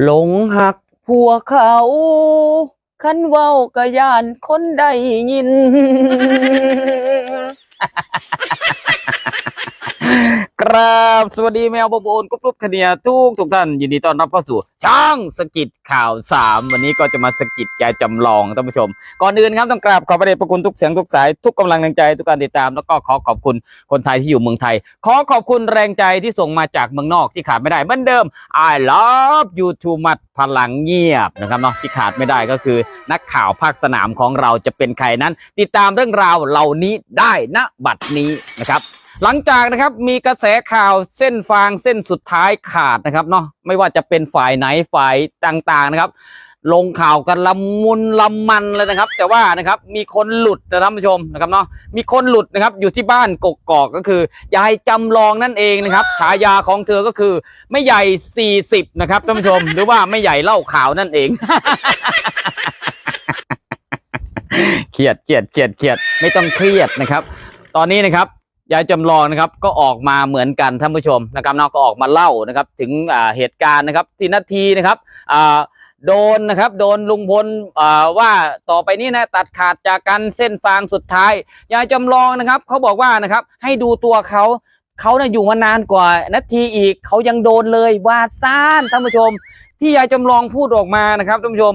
หลงหักผัวเขาขันเว้ากะยานคนได้ยิน ครับ สวัสดีแมวบอบโอนกุ๊บรุ๊บคเนียทุกทุกท่านยินดีต้อนรับเข้าสู่ช่องสกิดข่าวสามวันนี้ก็จะมาสกิดยายจำลองท่านผู้ชม ก่อนอื่นครับต้องกราบขอบพระเดชพระคุณทุกเสียงทุกสายทุกกำลังแรงใจทุกการติดตามแล้วก็ขอขอบคุณคนไทยที่อยู่เมืองไทย ขอขอบคุณแรงใจที่ส่งมาจากเมืองนอกที่ขาดไม่ได้เหมือนเดิม I love you too much พลังเงียบนะครับเนาะที่ขาดไม่ได้ก็คือ นักข่าวภาคสนามของเราจะเป็นใครนั้น ติดตามเรื่องราวเหล่านี้ได้ณบัดนี้นะครับ หลังจากนะครับมีกระแสข่าวเส้นฟางเส้นสุดท้ายขาดนะครับเนาะไม่ว่าจะเป็นฝ่ายไหนฝ่ายต่างๆนะครับ ลงข่าวกันละมุนละมันเลยนะครับ แต่ว่านะครับมีคนหลุดนะท่านผู้ชมนะครับเนาะมีคนหลุดนะครับอยู่ที่บ้านกกอกก็คือยายจำลองนั่นเองนะครับฉายาของเธอก็คือไม่ใหญ่ 40 นะครับท่านผู้ชม หรือว่าไม่ใหญ่เล่าข่าวนั่นเองเครียดเครียดเครียดเครียดไม่ต้องเครียดนะครับ ตอนนี้นะครับ ยายจำลองนะครับก็ออกมาเหมือนกันท่านผู้ชมนะครับเนาะก็ออกมาเล่านะครับ ถึงเหตุการณ์นะครับที่นาทีนะครับโดนนะครับโดนลุงพลว่าต่อไปนี้นะตัดขาดจากกันเส้นฟางสุดท้าย ยายจำลองนะครับเขาบอกว่านะครับให้ดูตัวเขาเขาเนี่ยอยู่มานานกว่านาทีอีกเขายังโดนเลยว่าซ่านท่านผู้ชม ที่ยายจำลองพูดออกมานะครับท่านผู้ชม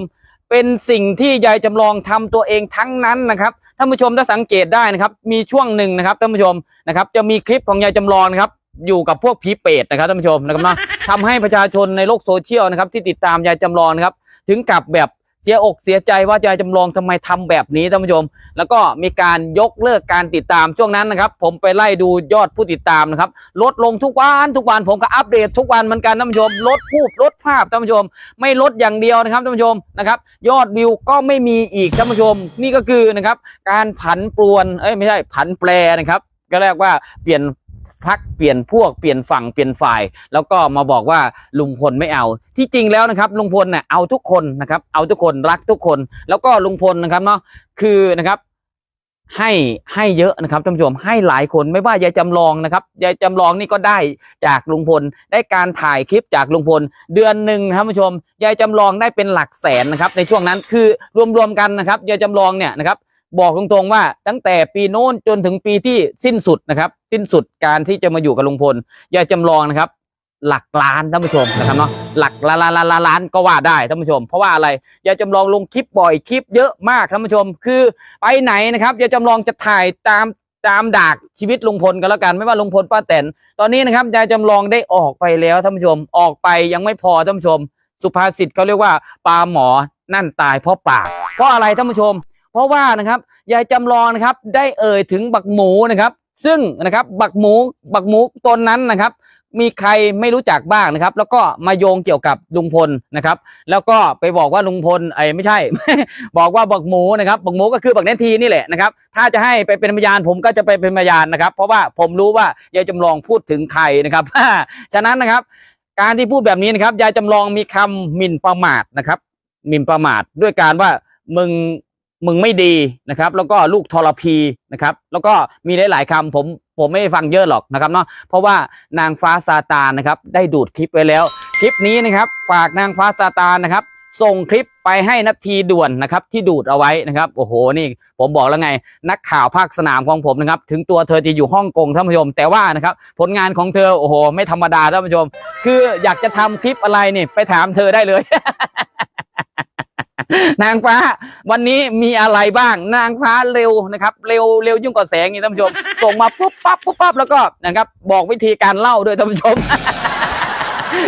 เป็นสิ่งที่ยายจำลองทำตัวเองทั้งนั้นนะครับ ท่านผู้ชมถ้าสังเกตได้นะครับ มีช่วงหนึ่งนะครับท่านผู้ชมนะครับ จะมีคลิปของยายจำลองครับ อยู่กับพวกผีเปรตนะครับท่านผู้ชมนะครับเนาะทำให้ประชาชนในโลกโซเชียลนะครับที่ติดตามยายจำลองนะครับ ถึงกับแบบ สียอกเสียใจว่ายายจำลองทำไมทำแบบนี้ท่านผู้ชม แล้วก็มีการยกเลิกการติดตามช่วงนั้นนะครับ ผมไปไล่ดูยอดผู้ติดตามนะครับ ลดลงทุกวันทุกวันผมก็อัปเดตทุกวันเหมือนกันท่านผู้ชม ลดรูปลดภาพท่านผู้ชม ไม่ลดอย่างเดียวนะครับท่านผู้ชมนะครับยอดวิวก็ไม่มีอีกท่านผู้ชม นี่ก็คือนะครับ การผันปรวนเอ้ยไม่ใช่ผันแปรนะครับก็เรียกว่าเปลี่ยน พักเปลี่ยนพวกเปลี่ยนฝั่งเปลี่ยนฝ่าย แล้วก็มาบอกว่าลุงพลไม่เอา ที่จริงแล้วนะครับลุงพลเนี่ยเอาทุกคนนะครับ เอาทุกคนรักทุกคน แล้วก็ลุงพลนะครับเนาะคือนะครับให้ให้เยอะนะครับท่านผู้ชมให้หลายคนไม่ว่ายายจำลองนะครับยายจำลองนี่ก็ได้จากลุงพล ได้การถ่ายคลิปจากลุงพล เดือนหนึ่งท่านผู้ชมยายจำลองได้เป็นหลักแสนนะครับในช่วงนั้นคือรวมๆกันนะครับยายจำลองเนี่ยนะครับ บอกตรงๆว่าตั้งแต่ปีโน้นจนถึงปีที่สิ้นสุดนะครับ สิ้นสุดการที่จะมาอยู่กับลุงพลยายจำลองนะครับ หลักล้านท่านผู้ชมนะครับเนาะหลักล้านล้านล้านานก็ว่าได้ท่านผู้ชม เพราะว่าอะไรยายจำลองลงคลิปบ่อยคลิปเยอะมากท่านผู้ชม คือไปไหนนะครับยายจำลองจะถ่ายตามตามดากชีวิตลุงพลกันแล้วกัน ไม่ว่าลุงพลป้าแตนตอนนี้นะครับยายจำลองได้ออกไปแล้วท่านผู้ชมออกไปยังไม่พอท่านผู้ชม สุภาษิตเขาเรียกว่าปลาหมอนั่นตายเพราะปากเพราะอะไรท่านผู้ชม เพราะว่านะครับยายจำลองนะครับได้เอ่ยถึงบักหมูนะครับ ซึ่งนะครับบักหมูบักหมูตนนั้นนะครับ มีใครไม่รู้จักบ้างนะครับ แล้วก็มาโยงเกี่ยวกับลุงพลนะครับ แล้วก็ไปบอกว่าลุงพลไอ้ไม่ใช่ บอกว่าบักหมูนะครับบักหมูก็คือบักเนทีนี่แหละนะครับ ถ้าจะให้ไปเป็นพยานผมก็จะไปเป็นพยานนะครับ เพราะว่าผมรู้ว่ายายจำลองพูดถึงใครนะครับฉะนั้นนะครับ การที่พูดแบบนี้นะครับยายจำลองมีคำหมิ่นประมาทนะครับหมิ่นประมาทด้วยการว่ามึง มึงไม่ดีนะครับ แล้วก็ลูกทรพีนะครับ แล้วก็มีหลาย ๆคำผมผมไม่ได้ฟังเยอะหรอกนะครับเนาะเพราะว่านางฟ้าซาตานนะครับ ได้ดูดคลิปไว้แล้ว คลิปนี้นะครับ ฝากนางฟ้าซาตานนะครับ ส่งคลิปไปให้นาทีด่วนนะครับ ที่ดูดเอาไว้นะครับ โอ้โหนี่ผมบอกแล้วไง นักข่าวภาคสนามของผมนะครับ ถึงตัวเธอจะอยู่ฮ่องกงท่านผู้ชม แต่ว่านะครับ ผลงานของเธอโอ้โห ไม่ธรรมดาท่านผู้ชม คืออยากจะทำคลิปอะไรนี่ไปถามเธอได้เลย นางฟ้า วันนี้มีอะไรบ้าง นางฟ้าเร็วนะครับ เร็วเร็วยิ่งกว่าแสงนี่ท่านผู้ชม ส่งมาปุ๊บปั๊บปุ๊บปั๊บแล้วก็นะครับ บอกวิธีการเล่าด้วยท่านผู้ชม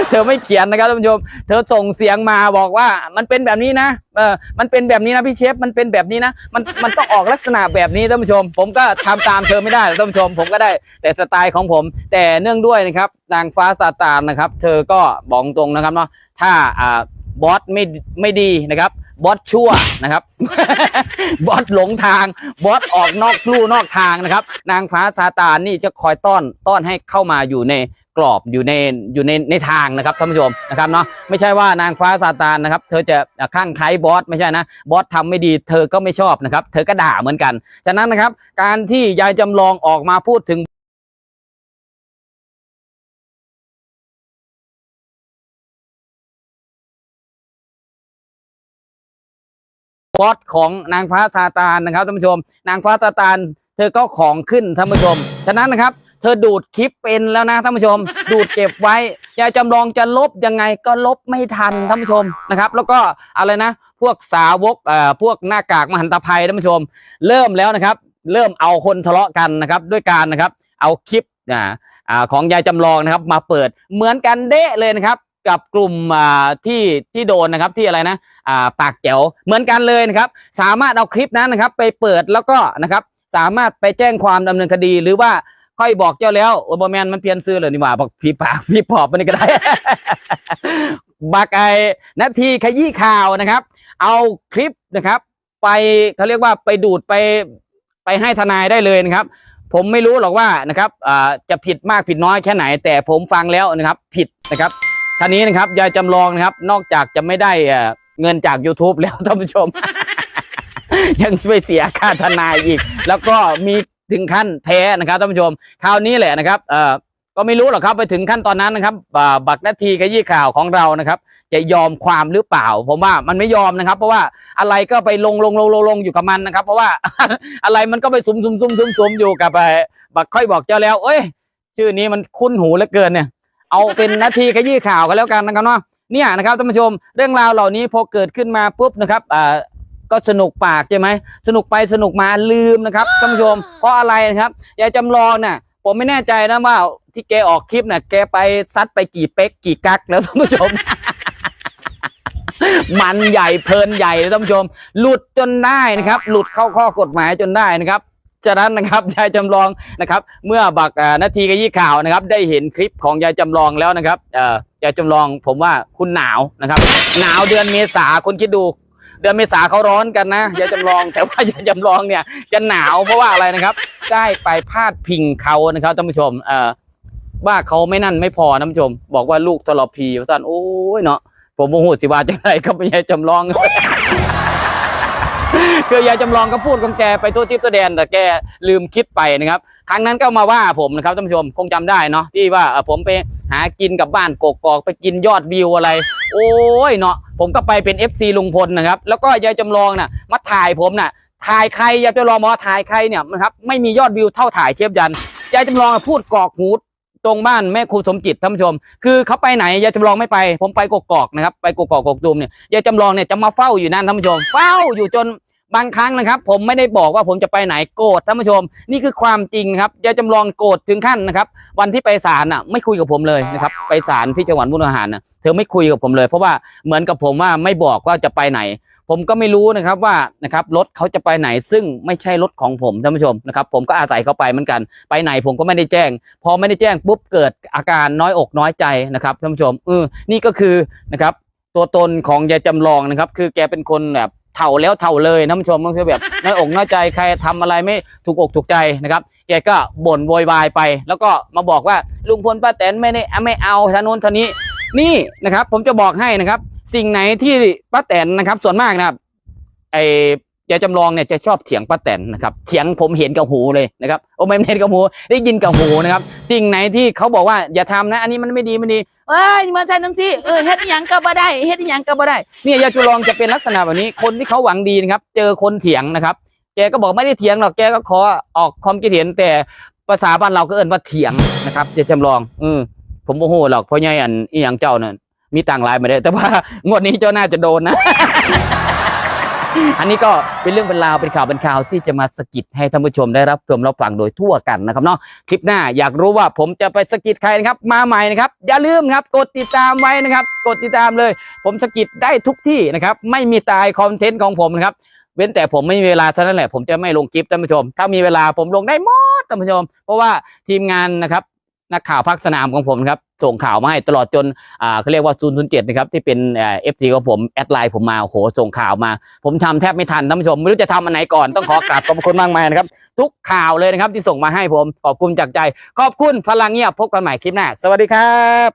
เธอไม่เขียนนะครับท่านผู้ชม เธอส่งเสียงมาบอกว่ามันเป็นแบบนี้นะเออมันเป็นแบบนี้นะพี่เชฟมันเป็นแบบนี้นะมันมันต้องออกลักษณะแบบนี้ท่านผู้ชม ผมก็ทำตามเธอไม่ได้ท่านผู้ชม ผมก็ได้แต่สไตล์ของผม แต่เนื่องด้วยนะครับนางฟ้าซาตานนะครับ เธอก็บอกตรงนะครับเนาะถ้าอ่าบอสไม่ไม่ดีนะครับ บอสชั่วนะครับ บอสหลงทาง บอสออกนอกลู่นอกทางนะครับ นางฟ้าซาตานนี่จะคอยต้อนต้อนให้เข้ามาอยู่ในกรอบอยู่ในอยู่ในในทางนะครับท่านผู้ชมนะครับเนาะไม่ใช่ว่านางฟ้าซาตานนะครับ เธอจะข้างใครบอสไม่ใช่นะบอสทำไม่ดี เธอก็ไม่ชอบนะครับ เธอก็ด่าเหมือนกัน ฉะนั้นนะครับ การที่ยายจำลองออกมาพูดถึง บอสของนางฟ้าซาตานนะครับท่านผู้ชม นางฟ้าซาตานเธอก็ของขึ้นท่านผู้ชม ฉะนั้นนะครับ เธอดูดคลิปเป็นแล้วนะท่านผู้ชม ดูดเก็บไว้ยายจำลองจะลบยังไงก็ลบไม่ทันท่านผู้ชมนะครับ แล้วก็อะไรนะ พวกสาวกเอ่อพวกหน้ากากมหันตภัยท่านผู้ชม เริ่มแล้วนะครับ เริ่มเอาคนทะเลาะกันนะครับ ด้วยการนะครับ เอาคลิปอ่าอ่าของยายจำลองนะครับ มาเปิดเหมือนกันเดะเลยนะครับ กับกลุ่มที่ที่โดนนะครับที่อะไรนะปากแจ๋วเหมือนกันเลยนะครับ สามารถเอาคลิปนั้นนะครับ ไปเปิดแล้วก็นะครับ สามารถไปแจ้งความดำเนินคดีหรือว่าค่อยบอกเจ้าแล้วโอ้บอแมนมันเพี้ยนซื้อเลยนี่หว่าบอกพี่ปากพี่ปอบมันนี่ก็ได้บักไอนาทีขยี้ข่าวนะครับ เอาคลิปนะครับ ไปเขาเรียกว่าไปดูดไปไปให้ทนายได้เลยนะครับ ผมไม่รู้หรอกว่านะครับจะผิดมากผิดน้อยแค่ไหน แต่ผมฟังแล้วนะครับ ผิดนะครับ ท่านี้นะครับยายจำลองนะครับ นอกจากจะไม่ได้เงินจาก YouTube แล้วท่านผู้ชม ยังไปเสียค่าทนายอีก แล้วก็มีถึงขั้นแพ้นะครับท่านผู้ชม คราวนี้แหละนะครับเอ่อก็ไม่รู้หรอกครับไปถึงขั้นตอนนั้นนะครับบักนาทีขยี้ข่าวของเรานะครับ จะยอมความหรือเปล่า ผมว่ามันไม่ยอมนะครับ เพราะว่าอะไรก็ไปลงลงลงลงลงอยู่กับมันนะครับ เพราะว่าอะไรมันก็ไปซุ่มซุ่มซุ่มซุ่มซุ่มอยู่กับไอ้บักค่อยบอกเจ้าแล้ว เอ้ย ชื่อนี้มันคุ้นหูเหลือเกินเนี่ย เอาเป็นนาทีขยี้ข่าวกันแล้วกันนะครับเนาะเนี่ยนะครับท่านผู้ชมเรื่องราวเหล่านี้พอเกิดขึ้นมาปุ๊บนะครับอ่าก็สนุกปากใช่ไหมสนุกไปสนุกมาลืมนะครับท่านผู้ชมเพราะอะไรนะครับยายจำลองเนี่ยผมไม่แน่ใจนะว่าที่แกออกคลิปเนี่ยแกไปซัดไปกี่เป๊กกี่กักแล้วท่านผู้ชม มันใหญ่เพลินใหญ่เลยท่านผู้ชม หลุดจนได้นะครับ หลุดเข้าข้อกฎหมายจนได้นะครับ ฉะนั้นนะครับยายจำลองนะครับเมื่อบักนาทีกยี่ข่าวนะครับ ได้เห็นคลิปของยายจำลองแล้วนะครับยายจำลองผมว่าคุณหนาวนะครับ หนาวเดือนเมษาคุณคิดดูเดือนเมษาเขาร้อนกันนะยายจำลอง แต่ว่ายายจำลองเนี่ยจะหนาวเพราะว่าอะไรนะครับ ได้ไปพาดพิงเขานะครับท่านผู้ชมเอ่อว่าเขาไม่นั่นไม่พอท่านผู้ชม บอกว่าลูกทรพีท่านโอ้ยเนาะผมโมโหสิว่าจะไรก็ไม่ใช่จำลอง คือยายจำลองก็พูดของแกไปทั่วทิพย์ตัวแดนแต่แกลืมคิดไปนะครับครั้งนั้นก็มาว่าผมนะครับท่านผู้ชมคงจำได้เนาะที่ว่าผมไปหากินกับบ้านกกอกไปกินยอดวิวอะไร โอ้ยเนาะผมก็ไปเป็น FC ลุงพลนะครับ แล้วก็ยายจำลองน่ะมาถ่ายผมน่ะถ่ายใครยายจำลองมาถ่ายใครเนี่ยนะครับไม่มียอดวิวเท่าถ่ายเชฟยันยายจำลองพูดกอกหูตรงบ้านแม่ครูสมจิตท่านผู้ชม คือเขาไปไหนยายจำลองไม่ไป ผมไปกกอกนะครับไปกกอกกกตูมเนี่ยยายจำลองเนี่ยจะมาเฝ้าอยู่นั่นท่านผู้ชม เฝ้าอยู่จน บางครั้งนะครับ ผมไม่ได้บอกว่าผมจะไปไหนโกรธท่านผู้ชม นี่คือความจริงครับยายจำลองโกรธถึงขั้นนะครับ วันที่ไปศาลน่ะไม่คุยกับผมเลยนะครับ ไปศาลที่จังหวัดมุกดาหารน่ะเธอไม่คุยกับผมเลย เพราะว่าเหมือนกับผมว่าไม่บอกว่าจะไปไหน ผมก็ไม่รู้นะครับว่านะครับรถเขาจะไปไหนซึ่งไม่ใช่รถของผมท่านผู้ชมนะครับ ผมก็อาศัยเขาไปเหมือนกัน ไปไหนผมก็ไม่ได้แจ้ง พอไม่ได้แจ้งปุ๊บเกิดอาการน้อยอกน้อยใจนะครับท่านผู้ชมเออนี่ก็คือนะครับตัวตนของยายจำลองนะครับ คือแกเป็นคนแบบ เถ่าแล้วเถ่าเลยนผู้ชมก็คือแบบน้อยอกน้อยใจใครทำอะไรไม่ถูกอกถูกใจนะครับแกก็บ่นโวยวายไป แล้วก็มาบอกว่าลุงพลป้าแตนไม่ได้ไม่เอาทานนท่านี้นี่นะครับ ผมจะบอกให้นะครับ สิ่งไหนที่ป้าแตนนะครับ ส่วนมากนะครับไอ ยายจำลองเนี่ยจะชอบเถียงป้าแตนนะครับเถียงผมเห็นกับหูเลยนะครับโอ้ไม่เห็นกับหูได้ยินกับหูนะครับสิ่งไหนที่เขาบอกว่าอย่าทำนะ อันนี้มันไม่ดีไม่ดีเอ้ยมาใช่ทั้งที่เออเฮ็ดอหยังก็บ่ได้เฮ็ดอหยังก็บ่ได้เนี่ยยายจำลองจะเป็นลักษณะแบบนี้คนที่เขาหวังดีนะครับ เจอคนเถียงนะครับ แกก็บอกไม่ได้เถียงหรอกแกก็ขอออกความคิดเห็นแต่ภาษาบ้านเราก็เอิ้นว่าเถียงนะครับยายจำลองอืมผมโมโหหรอกเพราะยายอันอีหยังเจ้าเนี่ยมีต่างหลายมาได้แต่ว่างวดนี้เจ้าน่าจะโดนนะ อันนี้ก็เป็นเรื่องเป็นราวเป็นข่าวเป็นข่าวที่จะมาสะกิดให้ท่านผู้ชมได้รับชมรับฟังโดยทั่วกันนะครับเนาะคลิปหน้าอยากรู้ว่าผมจะไปสะกิดใครนะครับ มาใหม่นะครับอย่าลืมครับ กดติดตามไว้นะครับ กดติดตามเลย ผมสะกิดได้ทุกที่นะครับ ไม่มีตายคอนเทนต์ของผมนะครับเว้นแต่ผมไม่มีเวลาเท่านั้นแหละผมจะไม่ลงคลิปท่านผู้ชม ถ้ามีเวลาผมลงได้หมดท่านผู้ชม เพราะว่าทีมงานนะครับ นักข่าวพักสนามของผมครับส่งข่าวมาให้ตลอดจนอ่าเขาเรียกว่า007นะครับที่เป็นเอฟซีของผมแอดไลน์ผมมาโอ้โหส่งข่าวมา ผมทำแทบไม่ทันท่านผู้ชม ไม่รู้จะทำอันไหนก่อนต้องขอกราบขอบคุณมากมายนะครับ ทุกข่าวเลยนะครับที่ส่งมาให้ผม ขอบคุณจากใจ ขอบคุณพลังเงียบพบกันใหม่คลิปหน้า สวัสดีครับ